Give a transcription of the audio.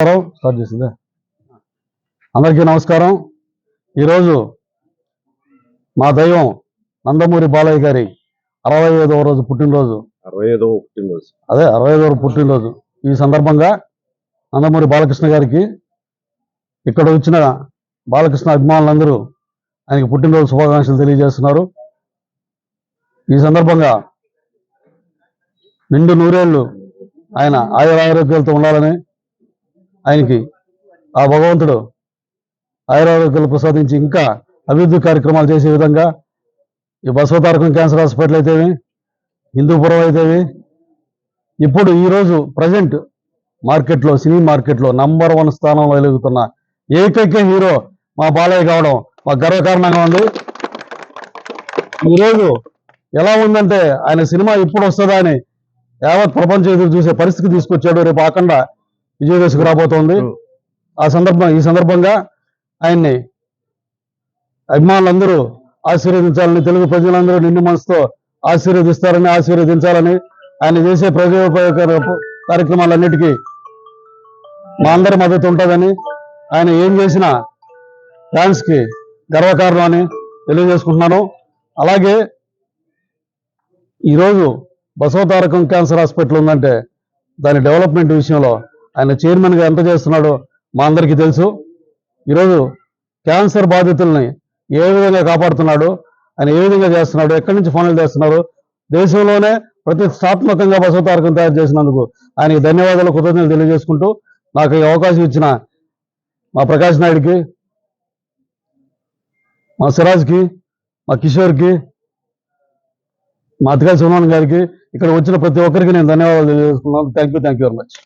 నమస్కారం. స్టార్ట్ చేసిందే. అందరికీ నమస్కారం. ఈరోజు మా దైవం నందమూరి బాలయ్య గారి అరవై ఐదవ రోజు పుట్టినరోజు. అరవై ఐదవ పుట్టినరోజు. అదే అరవై ఐదవ పుట్టినరోజు. ఈ సందర్భంగా నందమూరి బాలకృష్ణ గారికి ఇక్కడ వచ్చిన బాలకృష్ణ అభిమానులందరూ ఆయనకి పుట్టినరోజు శుభాకాంక్షలు తెలియజేస్తున్నారు. ఈ సందర్భంగా నిండు నూరేళ్ళు ఆయన ఆయుర ఆరోగ్యాలతో ఉండాలని ఆయనకి ఆ భగవంతుడు ఆయురారోగ్యాలు ప్రసాదించి ఇంకా అభివృద్ధి కార్యక్రమాలు చేసే విధంగా ఈ బసవతారకం క్యాన్సర్ హాస్పిటల్ అయితేవి హిందూపురం అయితేవి ఇప్పుడు ఈరోజు ప్రజెంట్ మార్కెట్లో సినీ మార్కెట్లో నంబర్ వన్ స్థానంలో వెలుగుతున్న ఏకైక హీరో మా బాలయ్య కావడం మా గర్వకారణంగా ఉంది. ఈరోజు ఎలా ఉందంటే ఆయన సినిమా ఇప్పుడు వస్తుందా అని యావత్ ప్రపంచం ఎదురు చూసే పరిస్థితి తీసుకొచ్చాడు. రేపు ఆకుండా విజయదశకు రాబోతోంది. ఆ సందర్భం ఈ సందర్భంగా ఆయన్ని అభిమానులందరూ ఆశీర్వదించాలని తెలుగు ప్రజలందరూ నిండు మనసుతో ఆశీర్వదిస్తారని ఆశీర్వదించాలని ఆయన చేసే ప్రజోపయోగ కార్యక్రమాలన్నిటికీ మా అందరి మద్దతు ఉంటుందని ఆయన ఏం చేసినా ఫ్యాన్స్కి గర్వకారణం అని తెలియజేసుకుంటున్నాను. అలాగే ఈరోజు బసవతారకం క్యాన్సర్ హాస్పిటల్ ఉందంటే దాని డెవలప్మెంట్ విషయంలో ఆయన చైర్మన్గా ఎంత చేస్తున్నాడో మా అందరికీ తెలుసు. ఈరోజు క్యాన్సర్ బాధితుల్ని ఏ విధంగా కాపాడుతున్నాడు ఆయన ఏ విధంగా చేస్తున్నాడు ఎక్కడి నుంచి ఫోన్లు చేస్తున్నారు దేశంలోనే ప్రతిష్టాత్మకంగా బసవతారకం తయారు చేసినందుకు ఆయనకి ధన్యవాదాలు కృతజ్ఞతలు తెలియజేసుకుంటూ నాకు ఈ అవకాశం ఇచ్చిన మా ప్రకాష్ నాయుడికి మా సిరాజ్కి మా కిషోర్కి మా అతిగా సుమన్ గారికి ఇక్కడ వచ్చిన ప్రతి ఒక్కరికి నేను ధన్యవాదాలు తెలియజేసుకున్నాను thank you thank you very much